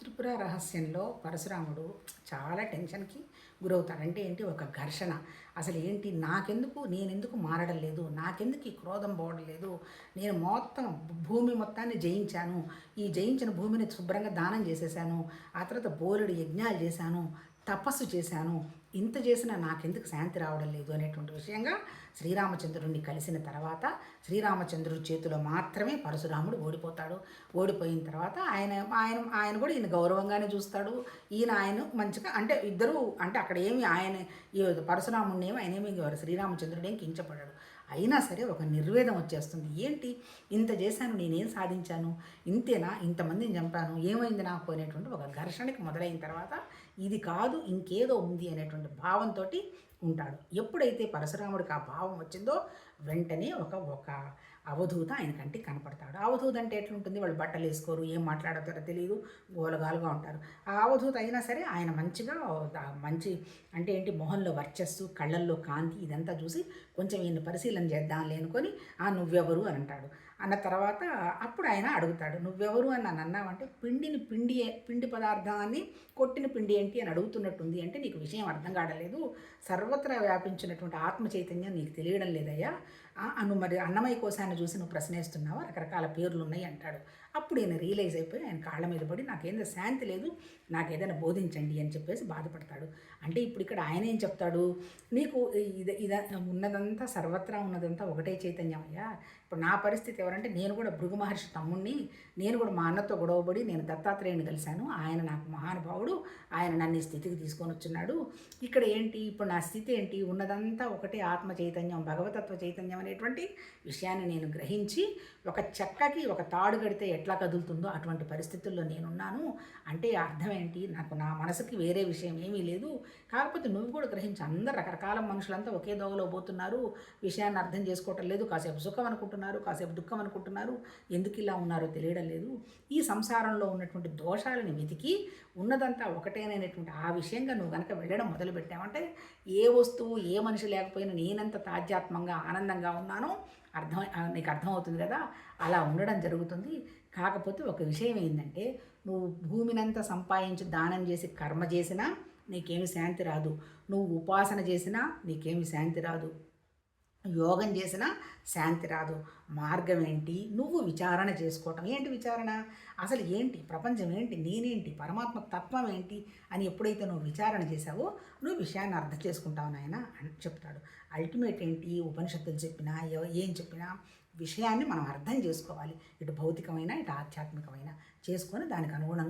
త్రిపుర రహస్యంలో పరశురాముడు చాలా టెన్షన్కి గురవుతాడు. అంటే ఏంటి? ఒక ఘర్షణ. అసలు ఏంటి? నాకెందుకు? నేనెందుకు మారడం లేదు? నాకెందుకు ఈ క్రోధం పోవడం లేదు? నేను మొత్తం భూమి మొత్తాన్ని జయించాను. ఈ జయించిన భూమిని శుభ్రంగా దానం చేసేసాను. ఆ తర్వాత బోలెడు యజ్ఞాలు చేశాను. తపస్సు చేశాను. ఇంత చేసినా నాకెందుకు శాంతి రావడం లేదు అనేటువంటి విషయంగా శ్రీరామచంద్రుడిని కలిసిన తర్వాత శ్రీరామచంద్రుడి చేతిలో మాత్రమే పరశురాముడు ఓడిపోతాడు. ఓడిపోయిన తర్వాత ఆయన ఆయన ఆయన కూడా ఈయన గౌరవంగానే చూస్తాడు. ఈయన ఆయన మంచిగా అంటే ఇద్దరు అంటే అక్కడ ఏమి ఆయన ఈ పరశురాముడిని ఏమి ఆయన ఏమి శ్రీరామచంద్రుడు ఏం అయినా సరే ఒక నిర్వేదం వచ్చేస్తుంది. ఏంటి? ఇంత చేశాను నేనేం సాధించాను? ఇంతేనా? ఇంతమందిని చంపాను? ఏమైంది నాకు? అనేటువంటి ఒక ఘర్షణకి మొదలైన తర్వాత ఇది కాదు ఇంకేదో ఉంది అనేటువంటి భావంతో ఉంటాడు. ఎప్పుడైతే పరశురాముడికి ఆ భావం వచ్చిందో వెంటనే ఒక ఒక అవధూత ఆయన కంటికి కనపడతాడు. అవధూత అంటే ఎట్లుంటుంది? వాళ్ళు బట్టలు వేసుకోరు ఏం మాట్లాడతారో తెలియదు గోలగాలుగా ఉంటారు. ఆ అవధూత అయినా సరే ఆయన మంచిగా మంచి అంటే ఏంటి? మొహంలో వర్చస్సు కళ్ళల్లో కాంతి ఇదంతా చూసి కొంచెం ఈయన పరిశీలన చేద్దాంలే అనుకొని ఆ నువ్వెవరు అని అంటాడు. అన్న తర్వాత అప్పుడు ఆయన అడుగుతాడు నువ్వెవరు అని నన్ను అన్నావంటే పిండిని పిండి పిండి పదార్థాన్ని కొట్టిన పిండి ఏంటి అని అడుగుతున్నట్టుంది అంటే నీకు విషయం అర్థం కాడలేదు సర్వ సర్వత్రా వ్యాపించినటువంటి ఆత్మ చైతన్యం నీకు తెలియడం లేదయ్యా. అను మరి అన్నమయ్య కోశాన్ని చూసి నువ్వు ప్రశ్నిస్తున్నావా? రకరకాల పేర్లు ఉన్నాయి అంటాడు. అప్పుడు ఈయన రియలైజ్ అయిపోయి ఆయన కాళ్ళ మీద పడి నాకేదో శాంతి లేదు నాకు ఏదైనా బోధించండి అని చెప్పేసి బాధపడతాడు. అంటే ఇప్పుడు ఇక్కడ ఆయన ఏం చెప్తాడు? నీకు ఇది ఇద ఉన్నదంతా సర్వత్రా ఉన్నదంతా ఒకటే చైతన్యం అయ్యా. ఇప్పుడు నా పరిస్థితి ఎవరంటే నేను కూడా భృగు మహర్షి తమ్ముణ్ణి నేను కూడా మా అన్నతో గొడవబడి నేను దత్తాత్రేయుని కలిశాను. ఆయన నాకు మహానుభావుడు ఆయన నన్ను ఈ స్థితికి తీసుకొని వచ్చున్నాడు ఇక్కడ ఏంటి? ఇప్పుడు నా స్థితి ఏంటి? ఉన్నదంతా ఒకటే ఆత్మ చైతన్యం భగవతత్వ చైతన్యం అనేటువంటి విషయాన్ని నేను గ్రహించి ఒక చెక్కకి ఒక తాడు కడితే ఎట్లా కదులుతుందో అటువంటి పరిస్థితుల్లో నేనున్నాను. అంటే అర్థం ఏంటి? నాకు నా మనసుకి వేరే విషయం ఏమీ లేదు. కాకపోతే నువ్వు కూడా గ్రహించి అందరు రకరకాల మనుషులంతా ఒకే దోవలో పోతున్నారు. విషయాన్ని అర్థం చేసుకోవటం లేదు. కాసేపు సుఖం అనుకుంటున్నారు కాసేపు దుఃఖం అనుకుంటున్నారు. ఎందుకు ఇలా ఉన్నారో తెలియడం లేదు. ఈ సంసారంలో ఉన్నటువంటి దోషాలని వెతికి ఉన్నదంతా ఒకటే అనేటువంటి ఆ విషయంగా నువ్వు కనుక వెళ్ళడం మొదలు పెట్టావంటే ఏ వస్తువు ఏ మనిషి లేకపోయినా నేనంత తాధ్యాత్మంగా ఆనందంగా ఉన్నానో అర్థం నీకు అర్థమవుతుంది కదా? అలా ఉండడం జరుగుతుంది. కాకపోతే ఒక విషయం ఏంటంటే నువ్వు భూమినంతా సంపాదించి దానం చేసి కర్మ చేసినా నీకేమి శాంతి రాదు. నువ్వు ఉపాసన చేసినా నీకేమి శాంతి రాదు. యోగం చేసినా శాంతి రాదు. మార్గం ఏంటి నువ్వు విచారణ చేసుకోవటం. ఏంటి విచారణ? అసలు ఏంటి? ప్రపంచం ఏంటి? నేనేంటి? పరమాత్మ తత్వం ఏంటి? అని ఎప్పుడైతే నువ్వు విచారణ చేసావో నువ్వు విషయాన్ని అర్థం చేసుకుంటావు నాయన అని చెప్తాడు. అల్టిమేట్ ఏంటి? ఉపనిషత్తులు చెప్పినా ఏం చెప్పినా విషయాన్ని మనం అర్థం చేసుకోవాలి. ఇటు భౌతికమైన ఇటు ఆధ్యాత్మికమైన. చేసుకొని దానికి అనుగుణంగా